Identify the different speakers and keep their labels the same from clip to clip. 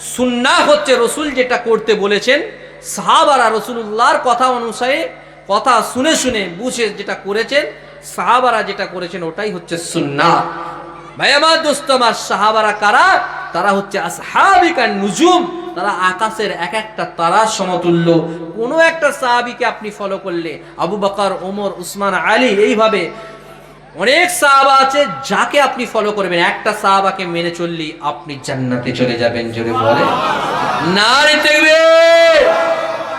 Speaker 1: সুন্না হচ্ছে রসুল যেটা করতে বলেছেন। সাহাবারা রসুল্লাহর কথা অনুসারে কথা শুনে শুনে বুঝে যেটা করেছেন, সাহাবারা যেটা করেছেন ওটাই হচ্ছে সুন্না ভাই আমার দোস্ত, আমার সাহাবারা কারা? তারা হচ্ছে নুজুম। তারা আকাশের এক একটা তারা সমতুল্য। কোনো একটা সাহাবিকে আপনি ফলো করলে, আবু বকর, ওমর, উসমান, আলী, এইভাবে অনেক সাহাবা আছে, যাকে আপনি ফলো করবেন, একটা সাহাবাকে মেনে চললি আপনি জান্নাতে চলে যাবেন, জোরে বলে। না রে!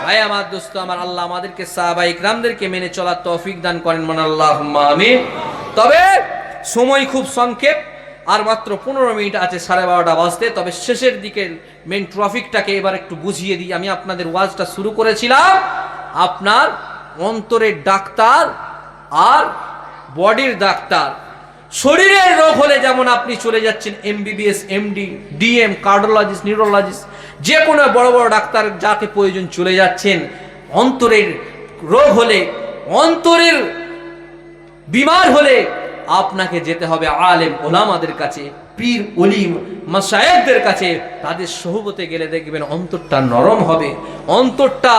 Speaker 1: ভাই, আমার দোস্ত, আমার আল্লাহ আমাদেরকে, সাহাবা ইকরামদেরকে মেনে চলার তৌফিক দান করেন মান আল্লাহ আমি তবে সময় খুব সংক্ষেপ, আর মাত্র পনেরো মিনিট আছে, সাড়ে বারোটা বাজতে। তবে শেষের দিকে মেন ট্রাফিকটাকে এবার একটু বুঝিয়ে দিই। আমি আপনাদের ওয়াজটা শুরু করেছিলাম। আপনার অন্তরের ডাক্তার আর বডির ডাক্তার। শরীরের রোগ হলে যেমন আপনি চলে যাচ্ছেন MBBS MD DM cardiologist neurologist যে কোনো বড় বড় ডাক্তার যাকে প্রয়োজন চলে যাচ্ছেন, অন্তরের রোগ হলে, অন্তরের বিমার হলে আপনাকে যেতে হবে আলেম ওলামাদের কাছে, পীর অলিম মাসায়েকদের কাছে। তাদের সহবতে গেলে দেখবেন অন্তরটা নরম হবে, অন্তরটা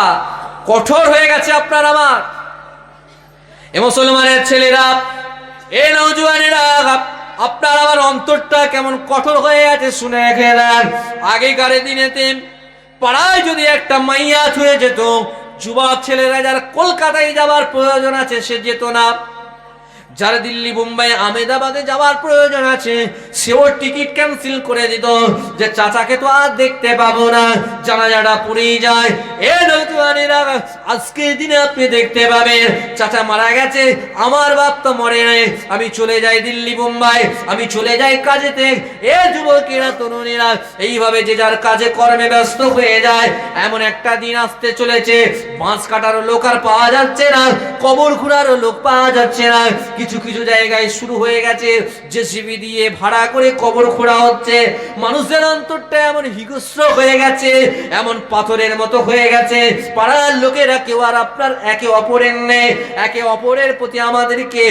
Speaker 1: কঠোর হয়ে গেছে আপনার আমার। এ মুসলমানের ছেলেরা, এ নৌজওয়ানেরা আপনার আমার অন্তরটা কেমন কঠোর হয়ে আছে শুনে দেন। আগেকার দিনেতে পাড়ায় যদি একটা মাইয়া ছুঁয়ে যেত, যুবক ছেলেরা যার কলকাতায় যাবার প্রয়োজন আছে, সে যেত না। যার দিল্লি, মুম্বাই আমেদাবাদে যাওয়ার প্রয়োজন আছে, সেও টিকিট ক্যান্সেল করে দিত। যে চাচাকে তো আর দেখতে পাবো না, জানাজাটা পুরেই যায়। এ দিনে আপনি দেখতে পাবেন, চাচা মারা গেছে, আমার বাপ তো আমি চলে যাই দিল্লি, মুম্বাই, আমি চলে যাই কাজেতে। এ যুবকেরা, তরুণীরা, এইভাবে যে যার কাজে কর্মে ব্যস্ত হয়ে যায়, এমন একটা দিন আসতে চলেছে, বাঁশ কাটারও লোক আর পাওয়া যাচ্ছে না, কবর খুঁড়ারও লোক পাওয়া যাচ্ছে না, কিছু কিছু জায়গায় শুরু হয়ে গেছে, জেসিবি দিয়ে ভাড়া করে কবর খোঁড়া হচ্ছে মানুষের অন্তরটা এমন হিংস্র হয়ে গেছে, এমন পাথরের মতো হয়ে গেছে। পাড়ার লোকেরা কেউ আর আপনার একে অপরের নেই। একে অপরের প্রতি আমাদেরকে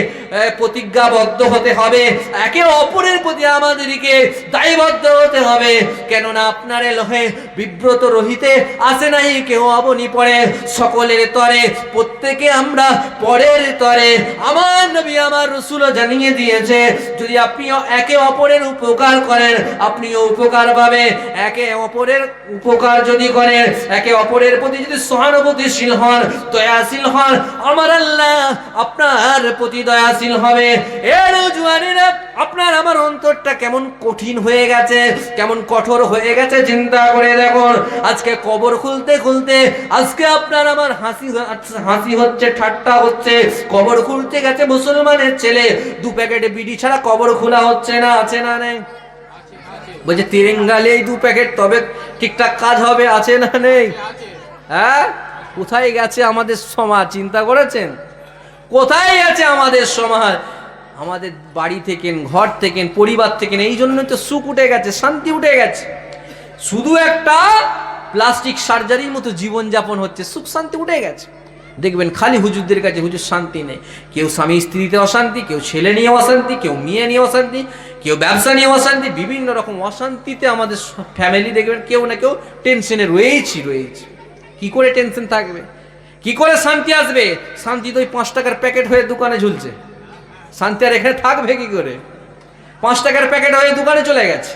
Speaker 1: প্রতিজ্ঞাবদ্ধ হতে হবে। একে অপরের প্রতি আমাদেরকে দায়বদ্ধ হতে হবে। কেননা আপনার লোহে বিব্রত রহিতে আসে নাই কেউ অবনি পড়ে। সকলের তরে, প্রত্যেকে আমরা পরের তরে। আমার নবী আমার রসুল জানিয়ে দিয়েছে, যদি আপনি একে অপরের উপকার করেন, আপনিও উপকার পাবে একে অপরের উপকার যদি করেন, একে অপরের প্রতি যদি সহানুভূতিশীল হন, দয়াশীল হন, আমার আল্লাহ আপনার প্রতি দয়াশীল হবে। এর জুয়ানিরা আপনার আমার অন্তরটা কেমন কঠিন হয়ে গেছে, কেমন কঠোর হয়ে গেছে, চিন্তা করে দেখুন। আজকে কবর খুলতে খুলতে, আজকে আপনার আমার হাসি হাসি হচ্ছে, ঠাট্টা হচ্ছে। কবর খুলতে গেছে মুসলমানের ছেলে, দু প্যাকেটে বিড়ি ছাড়া কবর খোলা হচ্ছে না, আছে না নেই? বলছে তিরেঙ্গালে এই দু প্যাকেট, তবে ঠিকঠাক কাজ হবে, আছে না নেই? হ্যাঁ? কোথায় গেছে আমাদের সমাজ? চিন্তা করেছেন? কোথায় গেছে আমাদের সমাজ? আমাদের বাড়ি থেকেন, ঘর থেকেন, পরিবার থেকেন, এই জন্যই তো সুখ উঠে গেছে, শান্তি উঠে গেছে। শুধু একটা প্লাস্টিক সার্জারির মতো জীবনযাপন হচ্ছে, সুখ শান্তি উঠে গেছে। দেখবেন খালি হুজুরদের কাছে হুজুর শান্তি নেই। কেউ স্বামী স্ত্রীতে অশান্তি, কেউ ছেলে নিয়ে অশান্তি, কেউ মেয়ে নিয়ে অশান্তি, কেউ ব্যবসা নিয়ে অশান্তি, বিভিন্ন রকম অশান্তিতে আমাদের ফ্যামিলি দেখবেন কেউ না কেউ টেনশনে রয়েছি রয়েছে কি করে টেনশন থাকবে? কি করে শান্তি আসবে? শান্তি তো ওই পাঁচ টাকার প্যাকেট হয়ে দোকানে ঝুলছে। শান্তি আর এখানে থাকবে কি করে? পাঁচ টাকার প্যাকেট হয়ে দোকানে চলে গেছে।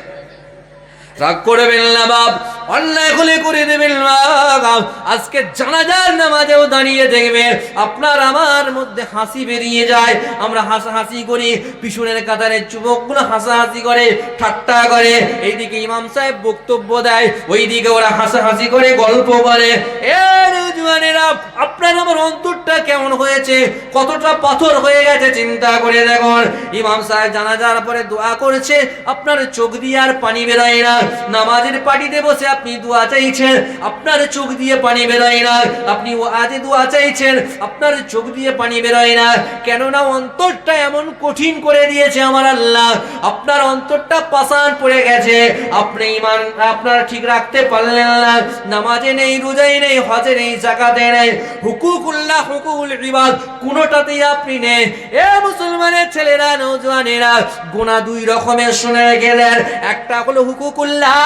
Speaker 1: রাগ করবেন না বাপ। অন্যায় খুলে করে দেবেন। আজকে জানাজার নামাজেও দাঁড়িয়ে দেখবে আপনার আমার মধ্যে হাসি বেরিয়ে যায়। আমরা হাসাহাসি করি, পিছনের কাতারে হাসাহাসি করে এইদিকে ইমাম সাহেব বক্তব্য দেয়, ওইদিকে ওরা হাসাহাসি করে, গল্প করে আপনার আমার অন্তরটা কেমন হয়েছে? কতটা পাথর হয়ে গেছে, চিন্তা করে দেখুন। ইমাম সাহেব জানাজার পরে দোয়া করেছে, আপনার চোখ দিয়ে আর পানি বেরোয় না। নামাজের পাটিতে বসে আপনি দোয়া চাইছেন, আপনার চোখ দিয়ে পানি বেরোয় না। আপনি ও আজে দোয়া চাইছেন, আপনার চোখ দিয়ে পানি বেরোয় না। কেননা অন্তরটা এমন কঠিন করে দিয়েছে আমার আল্লাহ। আপনার অন্তরটা পাষাণ পড়ে গেছে। আপনি ইমান, আপনার ঠিক রাখতে পারলেন না। নামাজে নেই রোজাই নেই, হজে নেই, জাকাতে নেই। হুকুকুল্লাহ, হুকুকুল ইবাদ, কোনোটাতেই আপনি নেই। এ মুসলমানের ছেলেরা নৌজওয়ানেরা গোনা দুই রকমের শুনে দেন একটা হলো হুকুকুল্লাহ,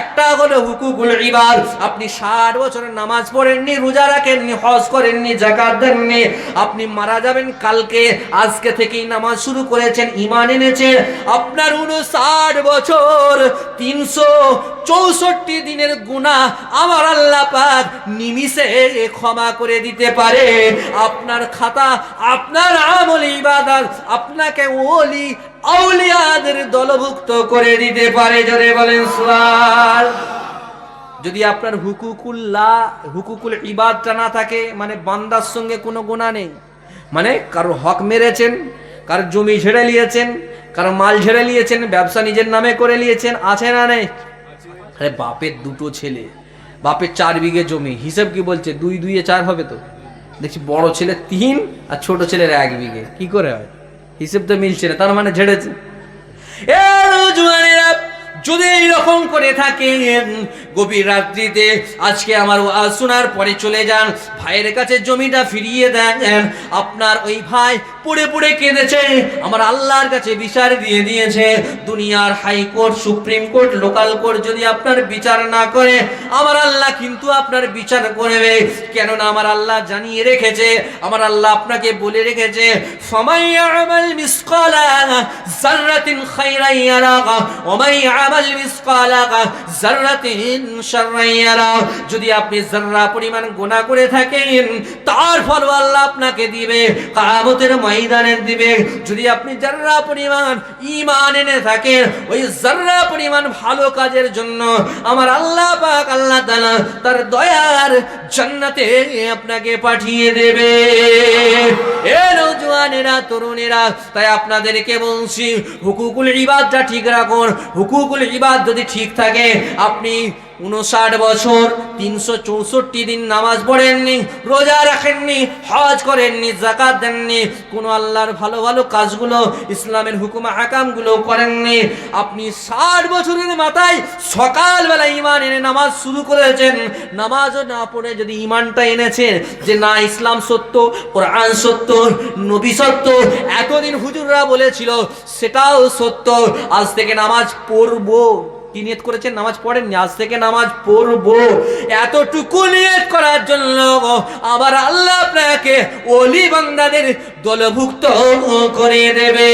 Speaker 1: একটা হলো হুকুকুল ইবাদ। আপনি ষাট বছরের নামাজ পড়েননি, রোজা রাখেননি, হজ করেননি জাকাত দেননি, আপনি মারা যাবেন কালকে, আজকে থেকেই নামাজ শুরু করেছেন ইমান এনেছেন। আপনার উনষাট বছর, তিনশো চৌষট্টি দিনের গুণা আমার আল্লাহ পাক নিমিষে ক্ষমা করে দিতে পারে। আপনার খাতা, আপনার আমল ইবাদত, আপনাকে ওলি আউলিয়াদের দলভুক্ত করে দিতে পারে। জোরে বলেন সুবহান যদি আপনার হুকুকুল্লাহ হুকুকুল ইবাদটা না থাকে মানে বান্দার সঙ্গে কোনো গোনা নেই। মানে কারও হক মেরেছেন কারও জমি ঝেড়ে নিয়েছেন কারও মাল ঝেড়ে নিয়েছেন, ব্যবসা নিজের নামে করে নিয়েছেন, আছে না নেই? আরে বাপের দুটো ছেলে, বাপের চার বিঘে জমি, হিসেব কি বলছে? দুই দুইয়ে চার হবে তো? দেখছি বড় ছেলে তিন আর ছোট ছেলের এক বিঘে। কি করে হয়? হিসেব তো মিলছে না, তার মানে ঝেড়েছে। যদি এইরকম করে থাকেন, গভীর রাত্রিতে আজকে আমার ওয়াজ শোনার পরে চলে যান, ভাইয়ের কাছে জমিটা ফিরিয়ে দেন, আপনার ওই ভাই পড়ে পড়ে কেঁদেছে, আমার আল্লাহর কাছে বিচার দিয়ে দিয়েছে, দুনিয়ার high court, supreme court, local court যদি আপনার বিচার না করে, আমার আল্লাহ কিন্তু আপনার বিচার করবে, কেননা আমার আল্লাহ জানিয়ে রেখেছে, আমার আল্লাহ আপনাকে বলে রেখেছে ফামাইয়া আমাল মিসকালা জাররাতিন খাইরান ইয়ারা ওমাই আমাল মিসকালা যদি আপনি জাররা পরিমাণ করে থাকেন, তার ফল আল্লাহ আপনাকে দিবে দিবে। যদি আপনি পরিমাণ এনে থাকেন, ওই পরিমাণ ভালো কাজের জন্য আমার আল্লাহ পাক আল্লাহ তার দয়ার আপনাকে পাঠিয়ে দেবে। এ নওজোয়ানেরা, তরুণেরা, তাই আপনাদেরকে বলছি, হুকুকুল ইবাদটা ঠিক রাখুন, হুকুকুল ইবাদ যদি ঠিক থাকে আপনি উনষাট বছর, তিনশো চৌষট্টি দিন নামাজ পড়েননি, রোজা রাখেননি, হজ করেননি জাকাত দেননি, কোনো আল্লাহর ভালো ভালো কাজগুলো, ইসলামের হুকুম হাকামগুলো করেননি। আপনি ষাট বছরের মাথায় সকালবেলা ইমান এনে নামাজ শুরু করেছেন, নামাজও না পড়ে যদি ইমানটা এনেছেন যে না, ইসলাম সত্য, কোরআন সত্য, নবী সত্য, এতদিন হুজুররা বলেছিল, সেটাও সত্য, আজ থেকে নামাজ পড়ব। কি নিয়ত করেছেন? নামাজ পড়েননি আজ থেকে নামাজ পড়ব। এতটুকু নিয়ত করার জন্য আবার আল্লাহ আপনাকে অলি বান্দাদের দলভুক্ত করে দেবে।